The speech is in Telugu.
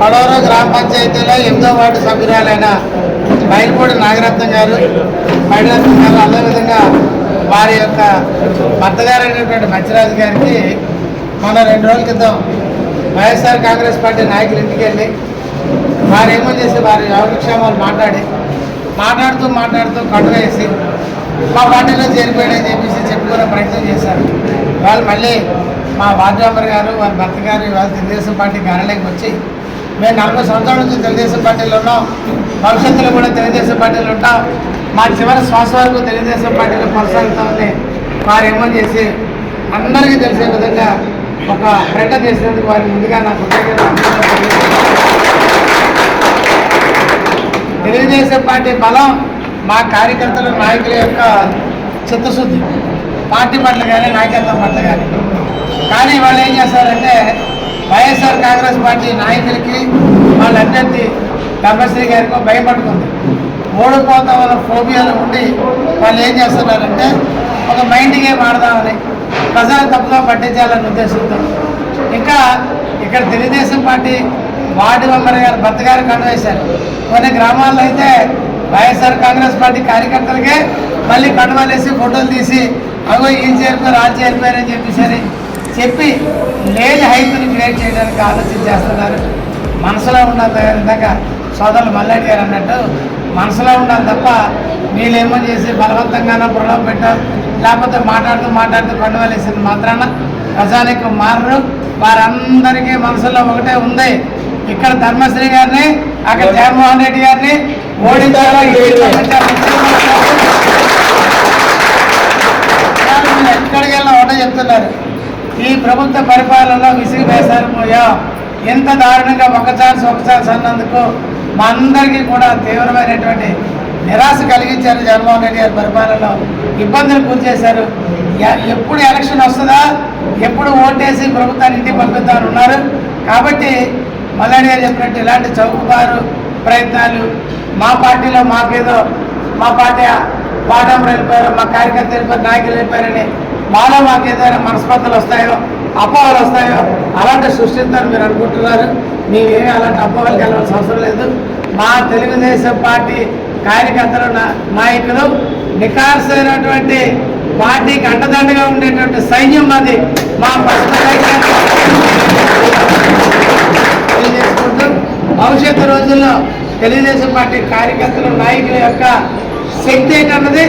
పడవరో గ్రామ పంచాయతీలో ఎనిమిదో వార్డు సభ్యురాలైన బయలుపూడి నాగరత్నం గారు మహిళరత్నం గారు అదేవిధంగా వారి యొక్క భర్త గారైనటువంటి మంచిరాజు గారికి మొన్న రెండు రోజుల క్రితం వైఎస్ఆర్ కాంగ్రెస్ పార్టీ నాయకులు ఇంటికి వెళ్ళి వారు ఏమో చేసి వారి యోగక్షేమాలు మాట్లాడి మాట్లాడుతూ మాట్లాడుతూ కట్టువేసి మా పార్టీలో చేరిపోయాడని చెప్పేసి చెప్పుకునే ప్రయత్నం చేశారు. వాళ్ళు మళ్ళీ మా వార్డు మెంబర్ గారు వారి భర్త గారు ఇవాళ తెలుగుదేశం పార్టీ కార్యాలయంకి వచ్చి మేము నలభై సంవత్సరాల నుంచి తెలుగుదేశం పార్టీలో ఉన్నాం. భవిష్యత్తులో కూడా తెలుగుదేశం పార్టీలో ఉంటాం. మా చివరి శ్వాస వరకు తెలుగుదేశం పార్టీలో కొనసాగుతామని వారు ఏమో చేసి అందరికీ తెలిసే విధంగా ఒక ప్రకటన చేసినందుకు వారి ముందుగా నాకు తెలుగుదేశం పార్టీ బలం మా కార్యకర్తల నాయకుల యొక్క చిత్తశుద్ధి. పార్టీ పట్ల కానీ నాయకత్వం పట్ల కానీ. కానీ వాళ్ళు ఏం చేస్తారంటే వైఎస్ఆర్ కాంగ్రెస్ పార్టీ నాయకులకి వాళ్ళ అభ్యర్థి ధర్మశ్రీ గారికి భయపడుతుంది ఓడిపోతా వాళ్ళ ఫోబియాలు ఉండి వాళ్ళు ఏం చేస్తున్నారంటే ఒక మైండ్ గేమ్ ఆడదామని ప్రజలు తప్పుగా పట్టించాలని ఉద్దేశంతో. ఇంకా ఇక్కడ తెలుగుదేశం పార్టీ వార్డు మెంబర్ గారు భర్త గారు కనువేశారు కొన్ని గ్రామాల్లో అయితే వైఎస్ఆర్ కాంగ్రెస్ పార్టీ కార్యకర్తలకే మళ్ళీ కండువాలేసి ఫోటోలు తీసి అగో ఈ చేరిపోయారు ఆ చేరిపోయారని చెప్పేసరి చెప్పి లేని హైప్ని క్రియేట్ చేయడానికి ఆలోచన చేస్తున్నారు. మనసులో ఉండాలి ఇందాక సోదరులు మల్లాడి గారు అన్నట్టు మనసులో ఉండాలి తప్ప వీళ్ళేమో చేసి బలవంతంగానో ప్రలోభ పెట్టారు లేకపోతే మాట్లాడుతూ మాట్లాడుతూ కండువలేసింది మాత్రాన. ప్రజానికి మారరు. వారందరికీ మనసులో ఒకటే ఉంది. ఇక్కడ ధర్మశ్రీ గారిని అక్కడ జగన్మోహన్ రెడ్డి గారిని ఓడించాలో? ఎక్కడికి వెళ్ళినా ఒకటే చెప్తున్నారు. ప్రభుత్వ పరిపాలనలో విసిగి వేశారు ఎంత దారుణంగా ఒక ఛాన్స్ ఒక ఛాన్స్ అన్నందుకు మా అందరికీ కూడా తీవ్రమైనటువంటి నిరాశ కలిగించారు జగన్మోహన్ రెడ్డి గారి పరిపాలనలో. ఇబ్బందులు గురి చేశారు. ఎప్పుడు ఎలక్షన్ వస్తుందా? ఎప్పుడు ఓటేసి ప్రభుత్వాన్ని ఇంటికి పంపిద్దామని ఉన్నారు. కాబట్టి మల్లాడి గారు చెప్పినట్టు ఇలాంటి చౌకబారు ప్రయత్నాలు మా పార్టీలో మాకేదో మా పార్టీ పాఠం వెళ్ళిపోయారు మా కార్యకర్త వెళ్ళిపోయారు నాయకులు వెళ్ళిపోయారని మాలో మాకు ఏదైనా మనస్పర్ధలు వస్తాయో అపోహలు వస్తాయో. అలాంటి సృష్టిస్తారు మీరు అనుకుంటున్నారు. మీవేమీ అలాంటి అపోహలకు వెళ్ళవలసిన అవసరం లేదు. మా తెలుగుదేశం పార్టీ కార్యకర్తలు నా- నాయకులు నికార్సైనటువంటి పార్టీకి అండదండగా ఉండేటువంటి సైన్యం అది మా తెలియజేసుకుంటూ భవిష్యత్తు రోజుల్లో తెలుగుదేశం పార్టీ కార్యకర్తలు నాయకుల యొక్క శక్తి ఏంటన్నది